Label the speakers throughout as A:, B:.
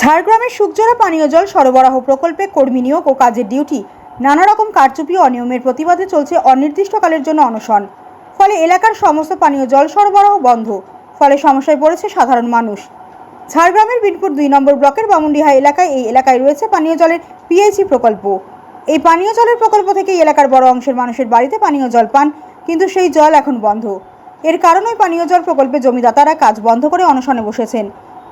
A: ঝাড়গ্রামের সুকজোড়া পানীয় জল সরবরাহ প্রকল্পে কর্মী নিয়োগ ও কাজের ডিউটি। নানা রকম কারচুপি অনিয়মের প্রতিবাদে চলছে অনির্দিষ্টকালের জন্য অনশন। ফলে এলাকার সমস্ত পানীয় জল সরবরাহ বন্ধ। ফলে সমস্যায় পড়েছে সাধারণ মানুষ। ঝাড়গ্রামের বিনপুর দুই নম্বর ব্লকের বামুন্ডিহা এলাকায় এই এলাকায় রয়েছে পানীয় জলের পিএইচি প্রকল্প। এই পানীয় জলের প্রকল্প থেকে এলাকার বড় অংশের মানুষের বাড়িতে পানীয় জল পান, কিন্তু সেই জল এখন বন্ধ। এর কারণে পানীয় জল প্রকল্পে জমিদাতারা কাজ বন্ধ করে অনশনে বসেছেন।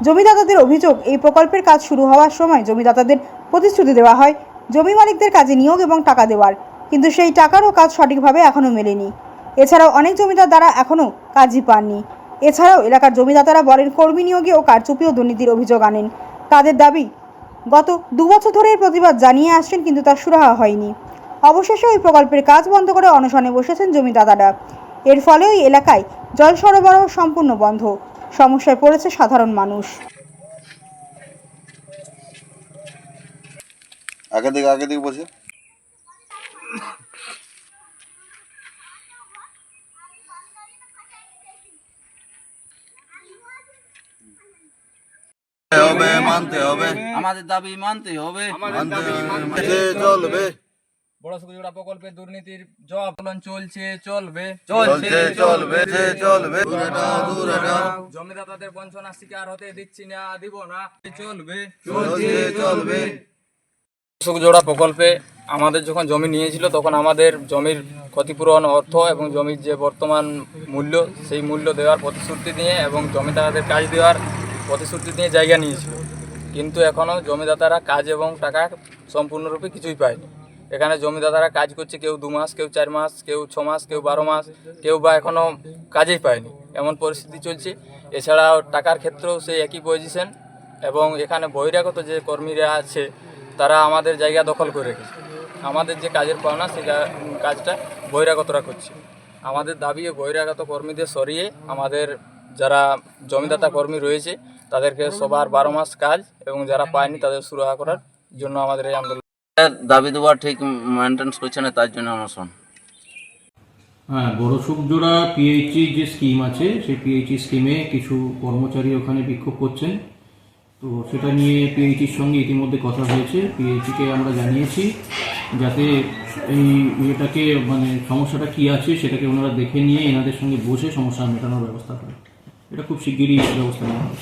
A: জমিদাতাদের অভিযোগ, এই প্রকল্পের কাজ শুরু হওয়ার সময় জমিদাতাদের প্রতিশ্রুতি দেওয়া হয়, জমি মালিকদের কাজে নিয়োগ এবং টাকা দেওয়ার। কিন্তু সেই টাকারও কাজ সঠিকভাবে এখনও মেলেনি। এছাড়াও অনেক জমিদার দ্বারা এখনও কাজই পাননি। এছাড়াও এলাকার জমিদাতারা বলেন, কর্মী নিয়োগে ও কারচুপি ও দুর্নীতির অভিযোগ আনেন। তাদের দাবি, গত দু বছর ধরে প্রতিবাদ জানিয়ে আসছেন, কিন্তু তার সুরাহা হয়নি। অবশেষে ওই প্রকল্পের কাজ বন্ধ করে অনশনে বসেছেন জমিদাতারা। এর ফলে ওই এলাকায় জল সরবরাহ সম্পূর্ণ বন্ধ। সমস্যায় পড়েছে সাধারণ মানুষ।
B: আগে দিকে আগে দিকে বসে হবে মানতে হবে।
C: আমাদের দাবি মানতে হবে।
B: মানতে চলবে।
C: বড় সুযোগা প্রকল্পে দুর্নীতির জব আন্দোলন চলছে চলবে।
B: চলছে চলবে চলবে।
C: জমিদাতাদের বঞ্চনার শিকার হতে দিচ্ছি না দিব না। চলবে।
B: চলছে চলবে।
C: জোড়া প্রকল্পে আমাদের যখন জমি নিয়েছিল তখন আমাদের জমির ক্ষতিপূরণ অর্থ এবং জমির যে বর্তমান মূল্য সেই মূল্য দেওয়ার প্রতিশ্রুতি নিয়ে এবং জমিদাতাদের কাজ দেওয়ার প্রতিশ্রুতি নিয়ে জায়গা নিয়েছিল। কিন্তু এখনও জমিদাতারা কাজ এবং টাকা সম্পূর্ণরূপে কিছুই পায়নি। এখানে জমিদাতারা কাজ করছে, কেউ দু মাস, কেউ চার মাস, কেউ ছ মাস, কেউ বারো মাস, কেউ বা এখনও কাজেই পায়নি। এমন পরিস্থিতি চলছে। এছাড়াও টাকার ক্ষেত্রেও সেই একই পজিশন এবং এখানে বহিরাগত যে কর্মীরা আছে, তারা আমাদের জায়গা দখল করে রেখেছে। আমাদের যে কাজের পাওনা, সেই কাজটা বহিরাগতরা করছে। আমাদের দাবি বহিরাগত কর্মীদের সরিয়ে আমাদের যারা জমিদাতা কর্মী রয়েছে, তাদেরকে সবার বারো মাস কাজ এবং যারা পায়নি, তাদের সুরাহা করার জন্য আমাদের এই আন্দোলন
D: দাবি দেওয়া ঠিক মেনটেন্স করছে না, তার জন্য অনশন
E: হ্যাঁ বড় সুখজোড়া পিএইচই যে স্কিম আছে, সেই পিএইচই স্কিমে কিছু কর্মচারী ওখানে বিক্ষোভ করছেন। তো সেটা নিয়ে পিএইচির সঙ্গে ইতিমধ্যে কথা হয়েছে। পিএইচিকে আমরা জানিয়েছি যাতে এই ইয়েটাকে মানে সমস্যাটা কি আছে সেটাকে ওনারা দেখে নিয়ে এনাদের সঙ্গে বসে সমস্যা মেটানোর ব্যবস্থা করে এটা খুব শিগগিরই ব্যবস্থা নেওয়া হবে।